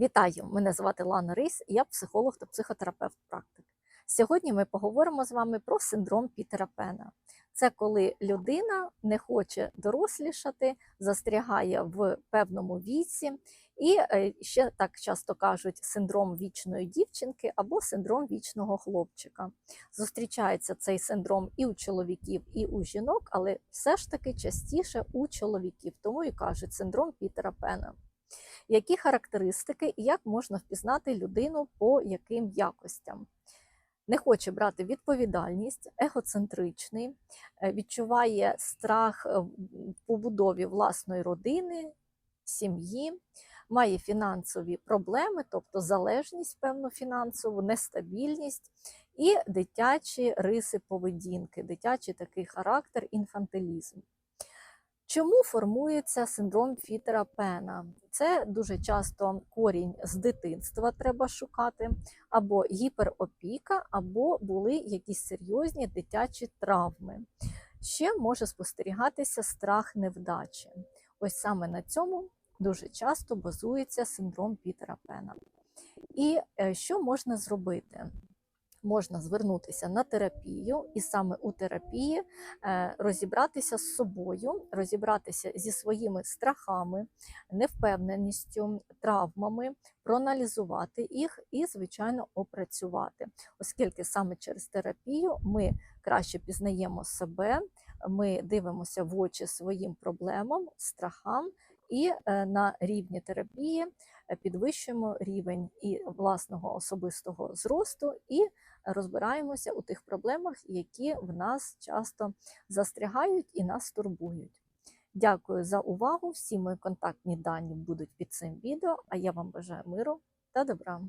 Вітаю! Мене звати Лана Рис, я психолог та психотерапевт практик. Сьогодні ми поговоримо з вами про синдром Пітера Пена. Це коли людина не хоче дорослішати, застрягає в певному віці, і е, ще так часто кажуть синдром вічної дівчинки або синдром вічного хлопчика. Зустрічається цей синдром і у чоловіків, і у жінок, але все ж таки частіше у чоловіків, тому і кажуть синдром Пітера Пена які характеристики і як можна впізнати людину по яким якостям. Не хоче брати відповідальність, егоцентричний, е, відчуває страх е, побудові власної родини, сім'ї, має фінансові проблеми, тобто залежність певну фінансову, нестабільність і дитячі риси поведінки, дитячий такий характер, інфантилізм. Чому формується синдром Фітера Пена? Це дуже часто корінь з дитинства треба шукати, або гіперопіка, або були якісь серйозні дитячі травми. Ще може спостерігатися страх невдачі. Ось саме на цьому дуже часто базується синдром Пітера Пена. І е, що можна зробити? Можна звернутися на терапію, і саме у терапії е, розібратися з собою, розібратися зі своїми страхами, невпевненістю, травмами, проаналізувати їх і, звичайно, опрацювати, оскільки саме через терапію ми краще пізнаємо себе, ми дивимося в очі своїм проблемам, страхам. І е, на рівні терапії е, підвищуємо рівень і власного особистого зросту, і розбираємося у тих проблемах, які в нас часто застрягають і нас турбують. Дякую за увагу! Всі мої контактні дані будуть під цим відео, а я вам бажаю миру та добра.